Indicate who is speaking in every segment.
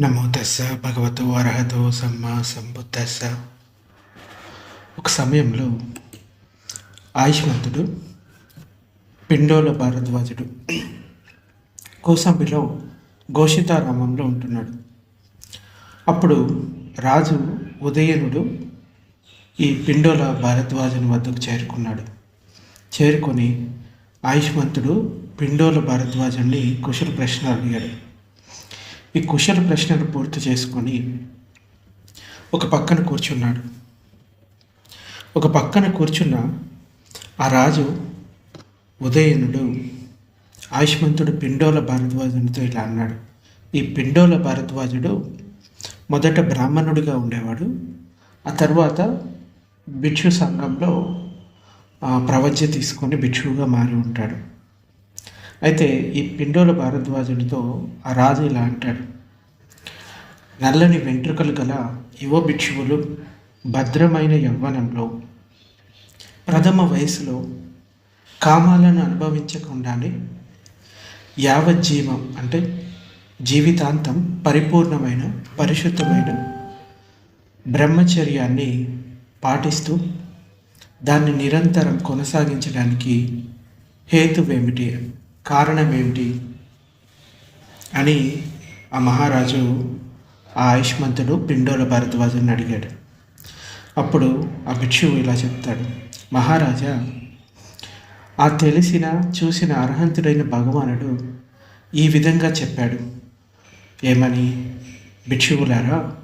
Speaker 1: నమో తస్స భగవతో అర్హతో సమ్మా సంబుద్ధస్స ఒక సమయంలో ఆయుష్మంతుడు పిండోల భారద్వాజుడు కోసంబిలో ఘోషితారామంలో ఉంటున్నాడు. అప్పుడు రాజు ఉదయనుడు ఈ పిండోల భారద్వాజుని వద్దకు చేరుకున్నాడు. చేరుకొని ఆయుష్మంతుడు పిండోల భారద్వాజుని కుశల ప్రశ్నలు అడిగాడు. ఈ కుశల ప్రశ్నలు పూర్తి చేసుకొని ఒక పక్కన కూర్చున్నాడు. ఒక పక్కన కూర్చున్న ఆ రాజు ఉదయనుడు ఆయుష్మంతుడు పిండోల భారద్వాజునితో ఇలా అన్నాడు. ఈ పిండోల భారద్వాజుడు మొదట బ్రాహ్మణుడిగా ఉండేవాడు. ఆ తర్వాత భిక్షు సంఘంలో ప్రవజ్య తీసుకొని భిక్షువుగా మారి ఉంటాడు. అయితే ఈ పిండోల భారద్వాజునితో ఆ రాజు ఇలా అంటాడు. నల్లని వెంట్రుకలు గల యువ భిక్షువులు భద్రమైన యవ్వనంలో ప్రథమ వయసులో కామాలను అనుభవించకుండానే యావజ్జీవం అంటే జీవితాంతం పరిపూర్ణమైన పరిశుద్ధమైన బ్రహ్మచర్యాన్ని పాటిస్తూ దాన్ని నిరంతరం కొనసాగించడానికి హేతువేమిటి? కారణమేమిటి అని ఆ మహారాజు ఆ ఆయుష్మంతుడు పిండోల భారద్వాజుని అడిగాడు. అప్పుడు ఆ భిక్షువు ఇలా చెప్తాడు. మహారాజా ఆ తెలిసిన చూసిన అర్హంతుడైన భగవానుడు ఈ విధంగా చెప్పాడు. ఏమని? భిక్షువులారా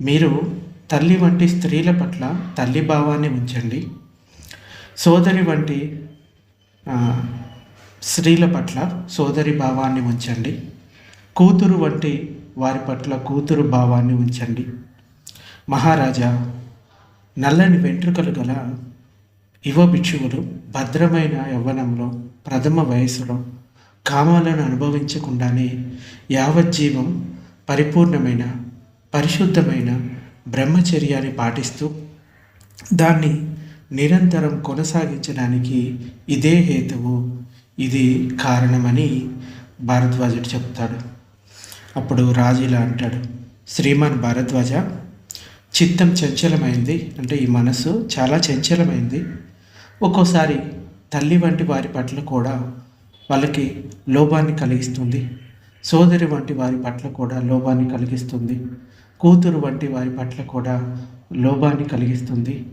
Speaker 1: మీరు తల్లి వంటి స్త్రీల పట్ల తల్లి భావాన్ని ఉంచండి. సోదరి వంటి స్త్రీల పట్ల సోదరి భావాన్ని ఉంచండి. కూతురు వంటి వారి పట్ల కూతురు భావాన్ని ఉంచండి. మహారాజా నల్లని వెంట్రుకలు గల యువ భిక్షువులు భద్రమైన యవ్వనంలో ప్రథమ వయసులో కామాలను అనుభవించకుండానే యావజ్జీవం పరిపూర్ణమైన పరిశుద్ధమైన బ్రహ్మచర్యాన్ని పాటిస్తూ దాన్ని నిరంతరం కొనసాగించడానికి ఇదే హేతువు ఇది కారణమని భారద్వాజుడు చెప్తాడు. అప్పుడు రాజు ఇలా అంటాడు శ్రీమాన్ భారద్వాజ చిత్తం చంచలమైంది. అంటే ఈ మనసు చాలా చంచలమైంది. ఒక్కోసారి తల్లి వంటి వారి పట్ల కూడా వాళ్ళకి లోభాన్ని కలిగిస్తుంది. సోదరి వంటి వారి పట్ల కూడా లోభాన్ని కలిగిస్తుంది. కూతురు వంటి వారి పట్ల కూడా లోభాన్ని కలిగిస్తుంది.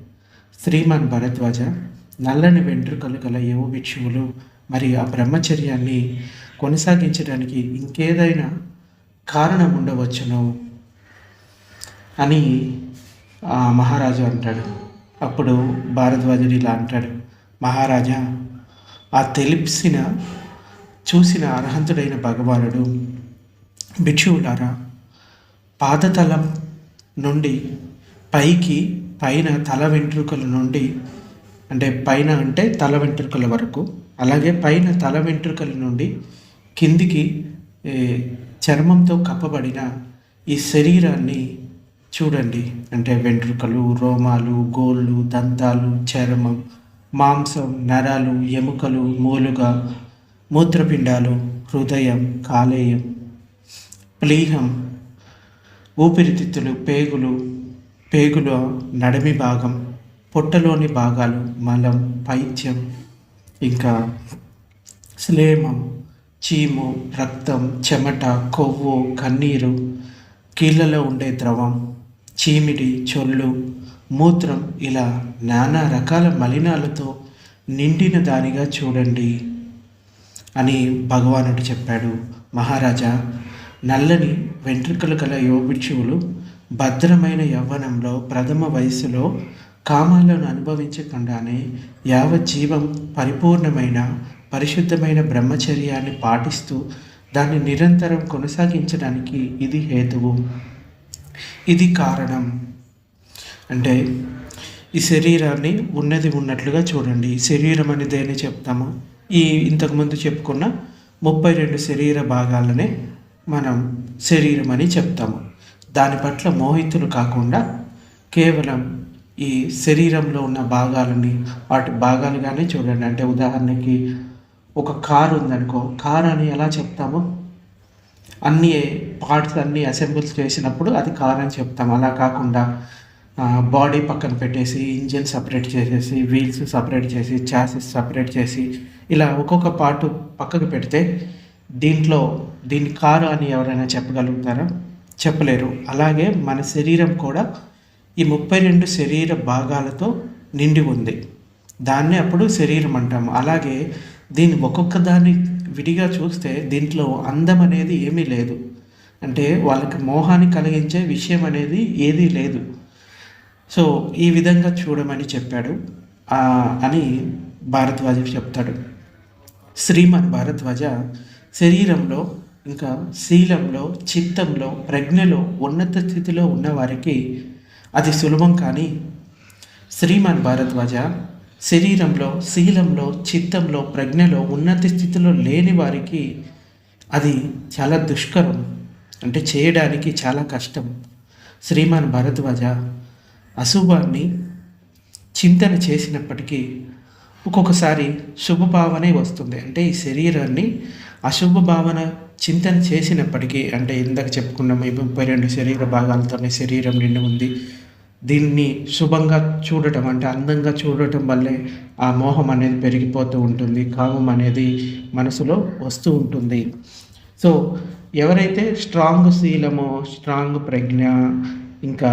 Speaker 1: శ్రీమాన్ భరద్వాజ నల్లని వెంట్రుకలు గల యువ భిక్షువులు మరి ఆ బ్రహ్మచర్యాన్ని కొనసాగించడానికి ఇంకేదైనా కారణం ఉండవచ్చును అని ఆ మహారాజు అంటాడు. అప్పుడు భారద్వాజుడు ఇలా అంటాడు. మహారాజా ఆ తెలిసిన చూసిన అర్హంతుడైన భగవానుడు భిక్షువులారా పాదతలం నుండి పైకి పైన తల వెంట్రుకల నుండి అంటే పైన అంటే తల వెంట్రుకల వరకు అలాగే పైన తల వెంట్రుకల నుండి కిందికి చర్మంతో కప్పబడిన ఈ శరీరాన్ని చూడండి. అంటే వెంట్రుకలు రోమాలు గోళ్ళు దంతాలు చర్మం మాంసం నరాలు ఎముకలు మూలుగా మూత్రపిండాలు హృదయం కాలేయం ప్లీహం ఊపిరితిత్తులు పేగులు పేగుల నడమి భాగం పొట్టలోని భాగాలు మలం పైత్యం ఇంకా శ్లేమం చీము రక్తం చెమట కొవ్వు కన్నీరు కీళ్ళలో ఉండే ద్రవం చీమిడి చొల్లు మూత్రం ఇలా నానా రకాల మలినాలతో నిండిన దానిగా చూడండి అని భగవానుడు చెప్పాడు. మహారాజా నల్లని వెంట్రుకలు గల యోభిక్షువులు భద్రమైన యవ్వనంలో ప్రథమ వయసులో కామాలను అనుభవించకుండానే యావజ్జీవం పరిపూర్ణమైన పరిశుద్ధమైన బ్రహ్మచర్యాన్ని పాటిస్తూ దాన్ని నిరంతరం కొనసాగించడానికి ఇది హేతువు. ఇది కారణం. అంటే ఈ శరీరాన్ని ఉన్నది ఉన్నట్లుగా చూడండి. ఈ శరీరం అని దేని చెప్తాము? ఈ ఇంతకుముందు చెప్పుకున్న ముప్పై రెండు శరీర భాగాలనే మనం శరీరం అని చెప్తాము. దాని పట్ల మోహితులు కాకుండా కేవలం ఈ శరీరంలో ఉన్న భాగాలని వాటి భాగాలుగానే చూడండి. అంటే ఉదాహరణకి ఒక కారు ఉందనుకో కారు అని ఎలా చెప్తాము? అన్ని పార్ట్స్ అన్ని అసెంబుల్స్ చేసినప్పుడు అది కార్ అని చెప్తాం. అలా కాకుండా బాడీ పక్కన పెట్టేసి ఇంజిన్ సపరేట్ చేసేసి వీల్స్ సపరేట్ చేసి చాసెస్ సపరేట్ చేసి ఇలా ఒక్కొక్క పార్ట్ పక్కకు పెడితే దీంట్లో దీని కారు అని ఎవరైనా చెప్పగలుగుతారా? చెప్పలేరు. అలాగే మన శరీరం కూడా ఈ ముప్పై రెండు శరీర భాగాలతో నిండి ఉంది. దాన్నే అప్పుడు శరీరం అంటాము. అలాగే దీన్ని ఒక్కొక్క దాన్ని విడిగా చూస్తే దీంట్లో అందం అనేది ఏమీ లేదు. అంటే వాళ్ళకి మోహాన్ని కలిగించే విషయం అనేది ఏదీ లేదు. సో ఈ విధంగా చూడమని చెప్పాడు. అని భారద్వాజ చెప్తాడు. శ్రీమన్ భారద్వాజ శరీరంలో ఇంకా శీలంలో చిత్తంలో ప్రజ్ఞలో ఉన్నత స్థితిలో ఉన్నవారికి అది సులభం కానీ శ్రీమాన్ భారద్వాజ శరీరంలో శీలంలో చిత్తంలో ప్రజ్ఞలో ఉన్నత స్థితిలో లేని వారికి అది చాలా దుష్కరం. అంటే చేయడానికి చాలా కష్టం. శ్రీమాన్ భరద్వాజ అశుభాన్ని చింతన చేసినప్పటికీ ఒక్కొక్కసారి శుభభావనే వస్తుంది. అంటే ఈ శరీరాన్ని అశుభ భావన చింతన చేసినప్పటికీ అంటే ఇందాక చెప్పుకున్నాము ముప్పై రెండు శరీర భాగాలతోనే శరీరం నిండి ఉంది. దీన్ని శుభంగా చూడటం అంటే అందంగా చూడటం వల్లే ఆ మోహం అనేది పెరిగిపోతూ ఉంటుంది కామం అనేది మనసులో వస్తూ ఉంటుంది. సో ఎవరైతే స్ట్రాంగ్ శీలమో స్ట్రాంగ్ ప్రజ్ఞ ఇంకా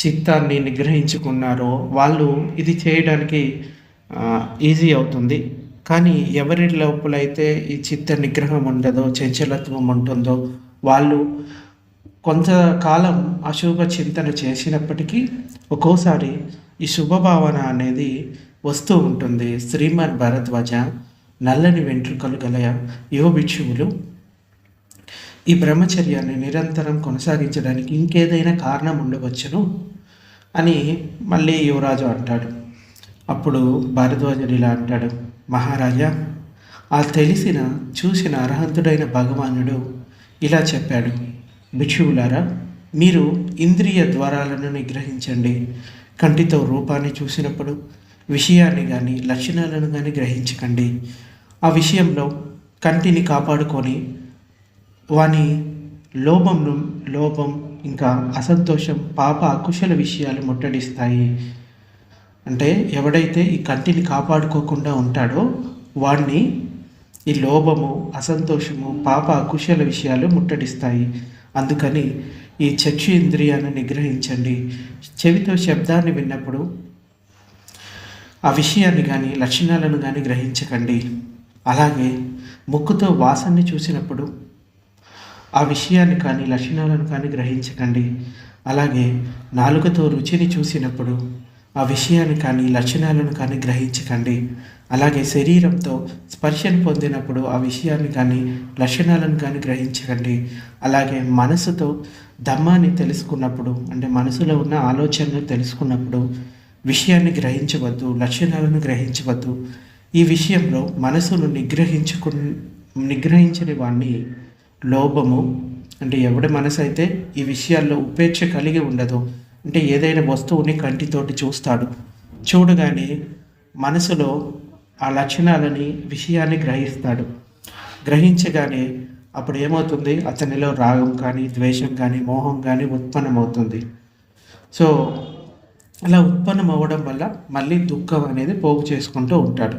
Speaker 1: చిత్తాన్ని నిగ్రహించుకున్నారో వాళ్ళు ఇది చేయడానికి ఈజీ అవుతుంది. కానీ ఎవరి లోపలైతే ఈ చిత్త నిగ్రహం ఉండదో చంచలత్వం ఉంటుందో వాళ్ళు కొంతకాలం అశుభ చింతన చేసినప్పటికీ ఒక్కోసారి ఈ శుభభావన అనేది వస్తూ ఉంటుంది. శ్రీమద్ భరద్వాజ నల్లని వెంట్రుకలు గల యువ భిక్షువులు ఈ బ్రహ్మచర్యాన్ని నిరంతరం కొనసాగించడానికి ఇంకేదైనా కారణం ఉండవచ్చును అని మళ్ళీ యువరాజు అంటాడు. అప్పుడు భారద్వాజుడు ఇలా అంటాడు మహారాజా ఆ తెలిసిన చూసిన అర్హంతుడైన భగవానుడు ఇలా చెప్పాడు. భిక్షువులారా మీరు ఇంద్రియ ద్వారాలను నిగ్రహించండి. కంటితో రూపాన్ని చూసినప్పుడు విషయాన్ని కానీ లక్షణాలను కానీ గ్రహించకండి. ఆ విషయంలో కంటిని కాపాడుకొని వాని లోభం లోపం ఇంకా అసంతోషం పాప అకుశల విషయాలు ముట్టడిస్తాయి. అంటే ఎవడైతే ఈ కంటిని కాపాడుకోకుండా ఉంటాడో వాడిని ఈ లోభము అసంతోషము పాప అకుశల విషయాలు ముట్టడిస్తాయి. అందుకని ఈ చక్షు ఇంద్రియాన్ని నిగ్రహించండి. చెవితో శబ్దాన్ని విన్నప్పుడు ఆ విషయాన్ని కానీ లక్షణాలను కానీ గ్రహించకండి. అలాగే ముక్కుతో వాసనని చూసినప్పుడు ఆ విషయాన్ని కానీ లక్షణాలను కానీ గ్రహించకండి. అలాగే నాలుకతో రుచిని చూసినప్పుడు ఆ విషయాన్ని కానీ లక్షణాలను కానీ గ్రహించకండి. అలాగే శరీరంతో స్పర్శను పొందినప్పుడు ఆ విషయాన్ని కానీ లక్షణాలను కానీ గ్రహించకండి. అలాగే మనసుతో దమ్మాన్ని తెలుసుకున్నప్పుడు అంటే మనసులో ఉన్న ఆలోచనను తెలుసుకున్నప్పుడు విషయాన్ని గ్రహించవద్దు లక్షణాలను గ్రహించవద్దు. ఈ విషయంలో మనసును నిగ్రహించుకు నిగ్రహించని వాణ్ణి లోభము అంటే ఎవడి మనసు అయితే ఈ విషయాల్లో ఉపేక్ష కలిగి ఉండదు అంటే ఏదైనా వస్తువుని కంటితోటి చూస్తాడు. చూడగానే మనసులో ఆ లక్షణాలని విషయాన్ని గ్రహిస్తాడు. గ్రహించగానే అప్పుడు ఏమవుతుంది? అతనిలో రాగం కానీ ద్వేషం కానీ మోహం కానీ ఉత్పన్నమవుతుంది. సో అలా ఉత్పన్నం అవ్వడం వల్ల మళ్ళీ దుఃఖం అనేది పోగు చేసుకుంటూ ఉంటాడు.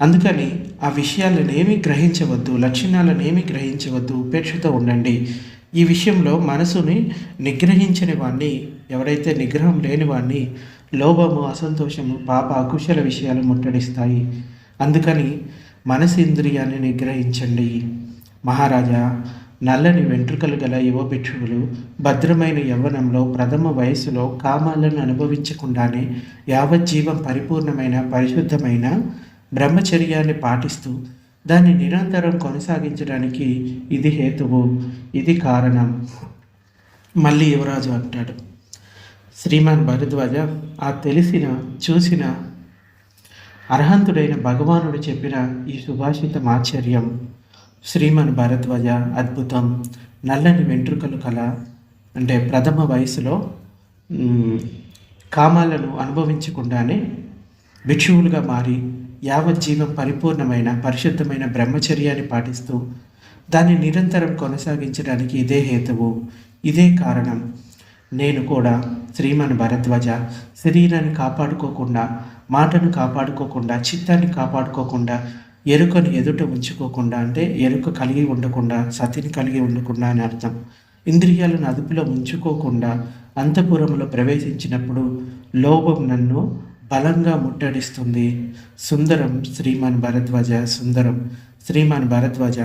Speaker 1: అందుకని ఆ విషయాలను ఏమీ గ్రహించవద్దు లక్షణాలను ఏమీ గ్రహించవద్దు ఉపేక్షతో ఉండండి. ఈ విషయంలో మనసుని నిగ్రహించని వాణ్ణి ఎవరైతే నిగ్రహం లేని వాణ్ణి లోభము అసంతోషము పాప అకుశల విషయాలు ముట్టడిస్తాయి. అందుకని మనసు ఇంద్రియాన్ని నిగ్రహించండి. మహారాజా నల్లని వెంట్రుకలు గల యువ భిక్షువులు భద్రమైన యవ్వనంలో ప్రథమ వయసులో కామాలను అనుభవించకుండానే యావజ్జీవం పరిపూర్ణమైన పరిశుద్ధమైన బ్రహ్మచర్యాన్ని పాటిస్తూ దాన్ని నిరంతరం కొనసాగించడానికి ఇది హేతువు ఇది కారణం. మళ్ళీ యువరాజు అంటాడు. శ్రీమాన్ భరద్వాజ ఆ తెలిసిన చూసిన అర్హంతుడైన భగవానుడు చెప్పిన ఈ సుభాషితం ఆశ్చర్యం శ్రీమాన్ భరద్వాజ అద్భుతం నల్లని వెంట్రుకలు కల అంటే ప్రథమ వయసులో కామాలను అనుభవించకుండానే భిక్షువులుగా మారి యావజ్జీవం పరిపూర్ణమైన పరిశుద్ధమైన బ్రహ్మచర్యాన్ని పాటిస్తూ దాన్ని నిరంతరం కొనసాగించడానికి ఇదే హేతువు. ఇదే కారణం. నేను కూడా శ్రీమన్ భరద్వాజ శరీరాన్ని కాపాడుకోకుండా మాటను కాపాడుకోకుండా చిత్తాన్ని కాపాడుకోకుండా ఎరుకను ఎదుట ఉంచుకోకుండా అంటే ఎరుక కలిగి ఉండకుండా సతిని కలిగి ఉండకుండా అని అర్థం. ఇంద్రియాలను అదుపులో ఉంచుకోకుండా అంతఃపురంలో ప్రవేశించినప్పుడు లోభం నన్ను బలంగా ముట్టడిస్తుంది. సుందరం శ్రీమాన్ భరద్వాజ సుందరం. శ్రీమాన్ భరద్వాజ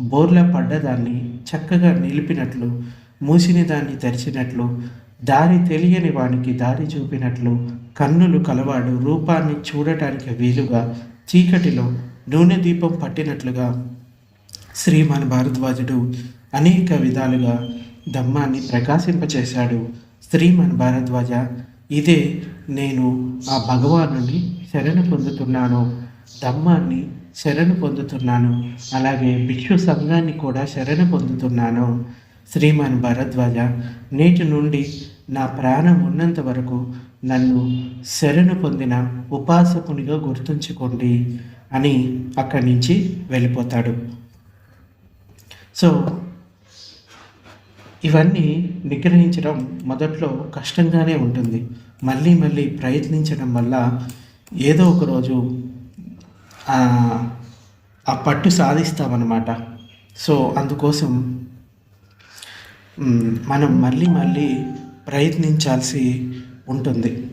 Speaker 1: బోర్లా పడ్డదాన్ని చక్కగా నిలిపినట్లు మూసిన దాన్ని తెరిచినట్లు దారి తెలియని వానికి దారి చూపినట్లు కన్నులు కలవాడు రూపాన్ని చూడటానికి వీలుగా చీకటిలో నూనె దీపం పట్టినట్లుగా శ్రీమాన్ భారద్వాజుడు అనేక విధాలుగా ధమ్మాన్ని ప్రకాశింపచేశాడు. శ్రీమాన్ భారద్వాజ ఇదే నేను ఆ భగవానుని శరణు పొందుతున్నాను ధమ్మాన్ని శరణు పొందుతున్నాను అలాగే భిక్షు సంఘాన్ని కూడా శరణు పొందుతున్నాను. శ్రీమాన్ భరద్వాజ నేటి నుండి నా ప్రాణం ఉన్నంత వరకు నన్ను శరణు పొందిన ఉపాసకునిగా గుర్తుంచుకోండి అని అక్కడి నుంచి వెళ్ళిపోతాడు. సో ఇవన్నీ నిగ్రహించడం మొదట్లో కష్టంగానే ఉంటుంది. మళ్ళీ మళ్ళీ ప్రయత్నించడం వల్ల ఏదో ఒకరోజు ఆ పట్టు సాధిస్తామన్నమాట. సో అందుకోసం మనం మళ్ళీ మళ్ళీ ప్రయత్నించాల్సి ఉంటుంది.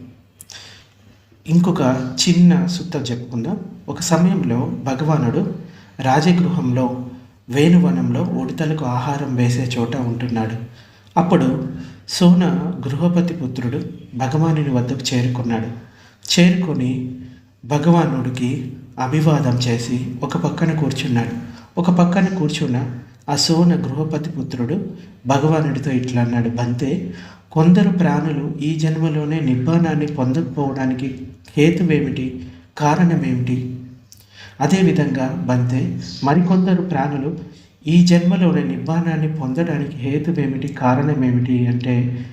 Speaker 1: ఇంకొక చిన్న సుత్తం చెప్పుకుందాం. ఒక సమయంలో భగవానుడు రాజగృహంలో వేణువనంలో ఉడతలకు ఆహారం వేసే చోట ఉంటున్నాడు. అప్పుడు సోన గృహపతి పుత్రుడు భగవానుని వద్దకు చేరుకున్నాడు. చేరుకొని భగవానుడికి అభివాదం చేసి ఒక పక్కన కూర్చున్నాడు. ఒక పక్కన కూర్చున్న ఆ సోన గృహపతి పుత్రుడు భగవానుడితో ఇట్లా అన్నాడు బంతే కొందరు ప్రాణులు ఈ జన్మలోనే నిబ్బానాన్ని పొందకపోవడానికి హేతువేమిటి? కారణమేమిటి? అదేవిధంగా బంతే మరికొందరు ప్రాణులు ఈ జన్మలోని నిబ్బానాన్ని పొందడానికి హేతువేమిటి కారణమేమిటి అంటే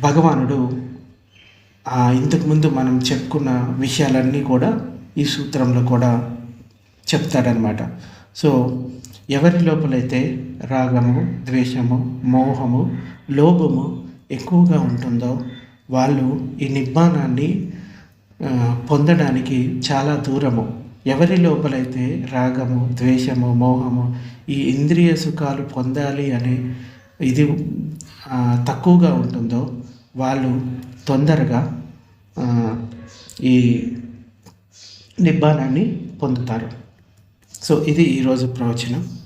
Speaker 1: భగవానుడు ఇంతకుముందు మనం చెప్పుకున్న విషయాలన్నీ కూడా ఈ సూత్రంలో కూడా చెప్తాడనమాట సో ఎవరి లోపలైతే రాగము ద్వేషము మోహము లోభము ఎక్కువగా ఉంటుందో వాళ్ళు ఈ నిబ్బానాన్ని పొందడానికి చాలా దూరము. ఎవరి లోపలైతే రాగము ద్వేషము మోహము ఈ ఇంద్రియ సుఖాలు పొందాలి అనే ఇది తక్కువగా ఉంటుందో వాళ్ళు తొందరగా ఈ నిబ్బానాన్ని పొందుతారు. సో ఇది ఈరోజు ప్రవచనం.